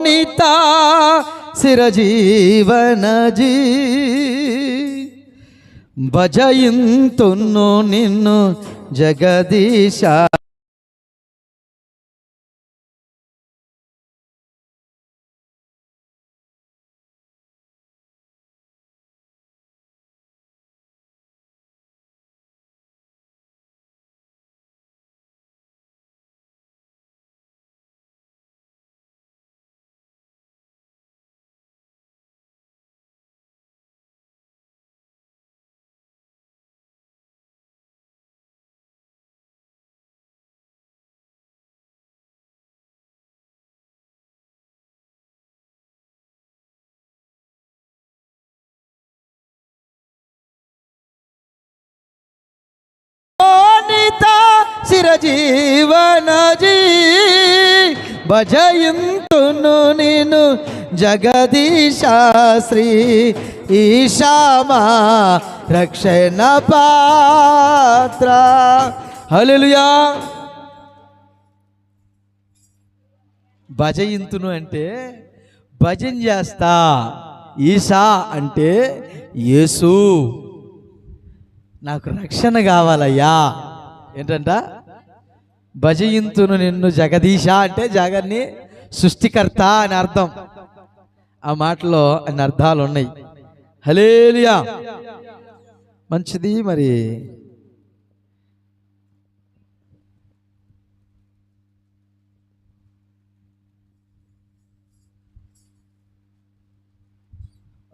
నీత సిరజీవనజీ భజయింతును నిన్ను జగదీశా చిరజీవనజీ భజయింతును నేను జగదీశాశ్రీ ఈశామా రక్షణ పాత్ర. హలుయా భజయింతును అంటే భజన చేస్తా ఈశా అంటే యేసు. నాకు రక్షణ కావాలయ్యా. ఏంటంట? భజయింతును నిన్ను జగదీశ అంటే జగన్ని సృష్టికర్త అని అర్థం. ఆ మాటలో అన్ని అర్థాలు ఉన్నాయి. హలేలియా మంచిది మరి.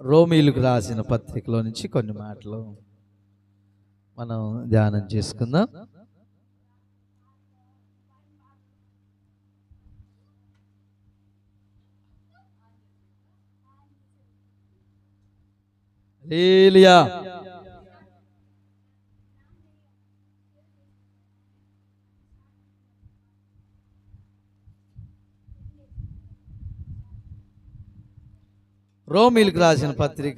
రోమీలకు రాసిన పత్రికలో నుంచి కొన్ని మాటలు మనం ధ్యానం చేసుకుందాం. హల్లెలూయా రోమిలకు రాసిన పత్రిక